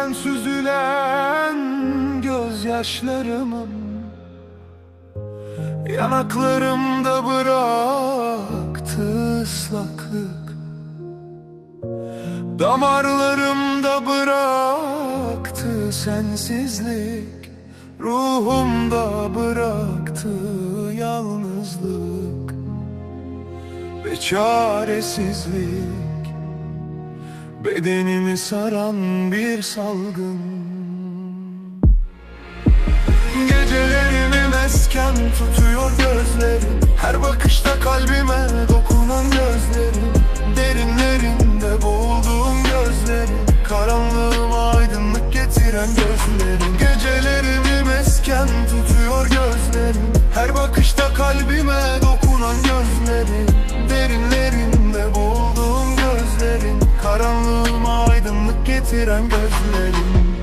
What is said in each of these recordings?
Dökülen süzülen gözyaşlarımın Yanaklarımda bıraktı ıslaklık. Damarlarımda bıraktı sensizlik. Ruhumda bıraktı yalnızlık Ve çaresizlik. Bedenimi saran bir salgın. Gecelerimi mesken tutuyor gözlerim. Her bakışta kalbime dokunan gözlerim. Derinlerinde boğulduğum gözlerim. Karanlığıma aydınlık getiren gözlerim. Gecelerimi mesken tutuyor gözlerim. Her bakışta kalbime dokunan gözlerim getiren gözlerim.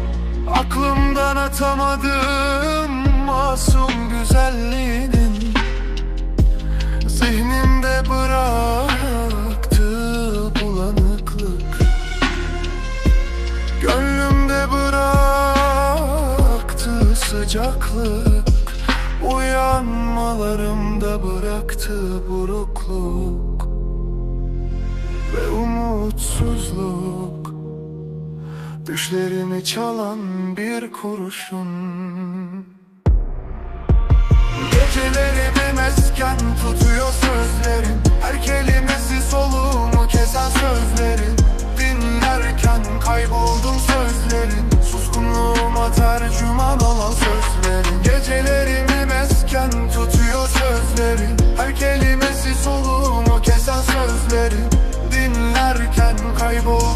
Aklımdan atamadığım masum güzelliğinin Zihnimde bıraktı bulanıklık. Gönlümde bıraktı sıcaklık. Uyanmalarımda bıraktı burukluk. Ve umutsuzluk Düşlerimi çalan bir kurşun. Gecelerimi mesken tutuyor sözlerin Her kelimesi soluğumu kesen sözlerin Dinlerken kayboldum sözlerin Suskunluğuma tercüman olan sözlerin Gecelerimi mesken tutuyor sözlerin Her kelimesi soluğumu kesen sözlerin Dinlerken kayboldum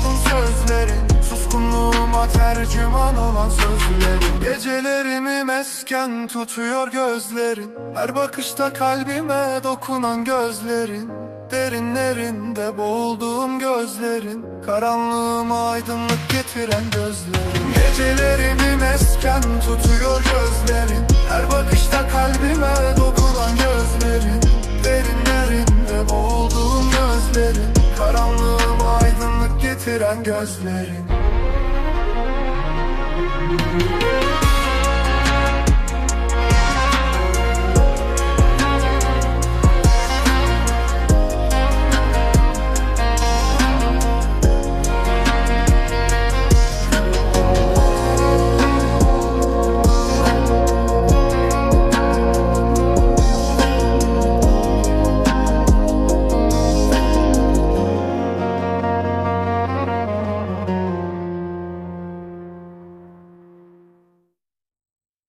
Tercüman olan sözlerin Gecelerimi mesken tutuyor gözlerin. Her bakışta kalbime dokunan gözlerin. Derinlerinde boğulduğum gözlerin. Karanlığıma aydınlık getiren gözlerin Gecelerimi mesken tutuyor gözlerin. Her bakışta kalbime dokunan gözlerin. Derinlerinde boğulduğum gözlerin. Karanlığıma aydınlık getiren gözlerin Música